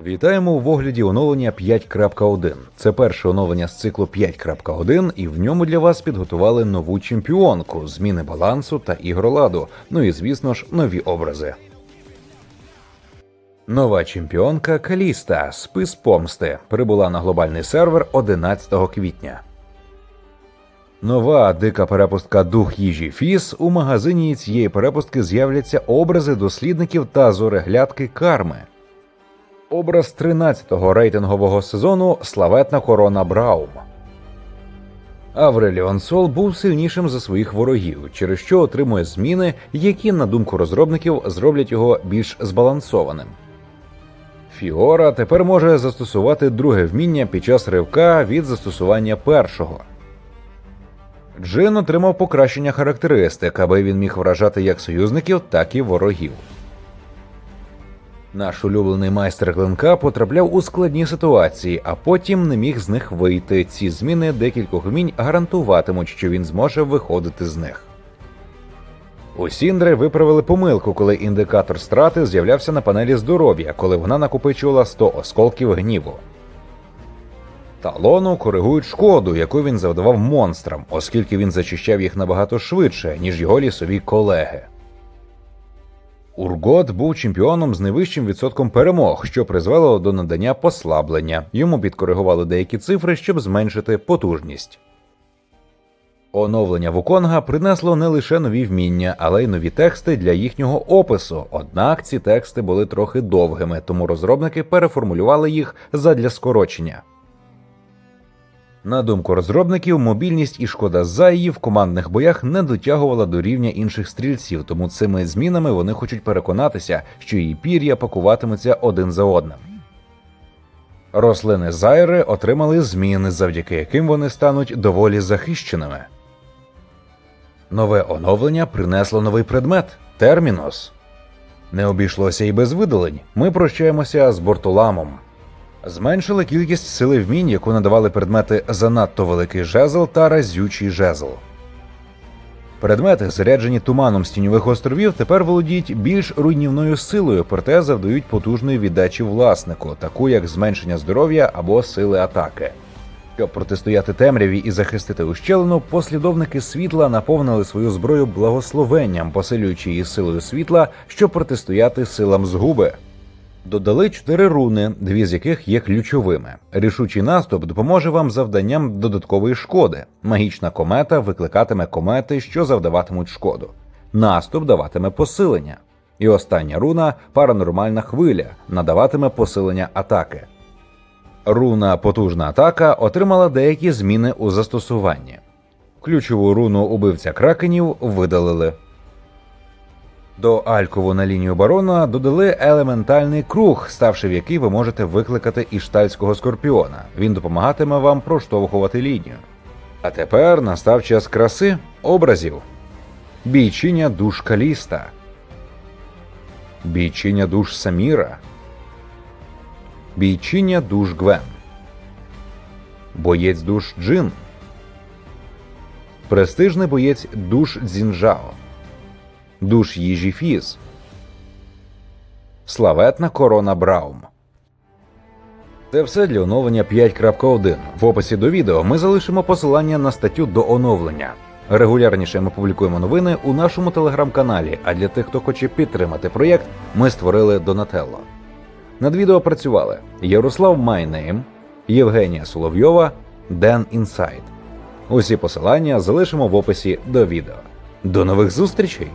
Вітаємо у огляді оновлення 5.1. Це перше оновлення з циклу 5.1, і в ньому для вас підготували нову чемпіонку, зміни балансу та ігроладу. Ну і звісно ж, нові образи. Нова чемпіонка Каліста Спис помсти прибула на глобальний сервер 11 квітня. Нова дика перепустка Дух їжі Фіс. У магазині цієї перепустки з'являться образи дослідників та зореглядки карми. Образ 13-го рейтингового сезону Славетна корона Браум. Авреліон Сол був сильнішим за своїх ворогів, через що отримує зміни, які, на думку розробників, зроблять його більш збалансованим. Фіора тепер може застосувати друге вміння під час ривка від застосування першого. Джин отримав покращення характеристик, аби він міг вражати як союзників, так і ворогів. Наш улюблений майстер клинка потрапляв у складні ситуації, а потім не міг з них вийти. Ці зміни декількох вмінь гарантуватимуть, що він зможе виходити з них. У Сіндри виправили помилку, коли індикатор страти з'являвся на панелі здоров'я, коли вона накопичувала 100 осколків гніву. Талону коригують шкоду, яку він завдавав монстрам, оскільки він зачищав їх набагато швидше, ніж його лісові колеги. Ургот був чемпіоном з найвищим відсотком перемог, що призвело до надання послаблення. Йому підкоригували деякі цифри, щоб зменшити потужність. Оновлення Вуконга принесло не лише нові вміння, але й нові тексти для їхнього опису. Однак ці тексти були трохи довгими, тому розробники переформулювали їх задля скорочення. На думку розробників, мобільність і шкода Заї в командних боях не дотягувала до рівня інших стрільців, тому цими змінами вони хочуть переконатися, що її пір'я пакуватимуться один за одним. Рослини Зайри отримали зміни, завдяки яким вони стануть доволі захищеними. Нове оновлення принесло новий предмет термінус. Не обійшлося і без видалень. Ми прощаємося з бортуламом. Зменшили кількість сили вмінь, яку надавали предмети занадто великий жезл та разючий жезл. Предмети, заряджені туманом з тіньових островів, тепер володіють більш руйнівною силою, проте завдають потужної віддачі власнику, таку як зменшення здоров'я або сили атаки. Щоб протистояти темряві і захистити ущелину, послідовники світла наповнили свою зброю благословенням, посилюючи її силою світла, щоб протистояти силам згуби. Додали чотири руни, дві з яких є ключовими. Рішучий наступ допоможе вам завданням додаткової шкоди. Магічна комета викликатиме комети, що завдаватимуть шкоду. Наступ даватиме посилення. І остання руна паранормальна хвиля надаватиме посилення атаки. Руна потужна атака отримала деякі зміни у застосуванні. Ключову руну убивця кракенів видалили. До Алькову на лінію барона додали елементальний круг, ставши в який ви можете викликати іштальського скорпіона. Він допомагатиме вам проштовхувати лінію. А тепер настав час краси образів. Бійчиня душ Каліста. Бійчиня душ Саміра. Бійчиня душ Гвен. Боєць душ Джин. Престижний боєць душ Дзінжао. Душ їжі Фіз. Славетна корона Браум. Це все для оновлення 5.1. В описі до відео ми залишимо посилання на статтю до оновлення. Регулярніше ми публікуємо новини у нашому телеграм-каналі. А для тих, хто хоче підтримати проєкт, ми створили Донателло. Над відео працювали Ярослав Майнейм, Євгенія Соловйова, Ден Інсайд. Усі посилання залишимо в описі до відео. До нових зустрічей!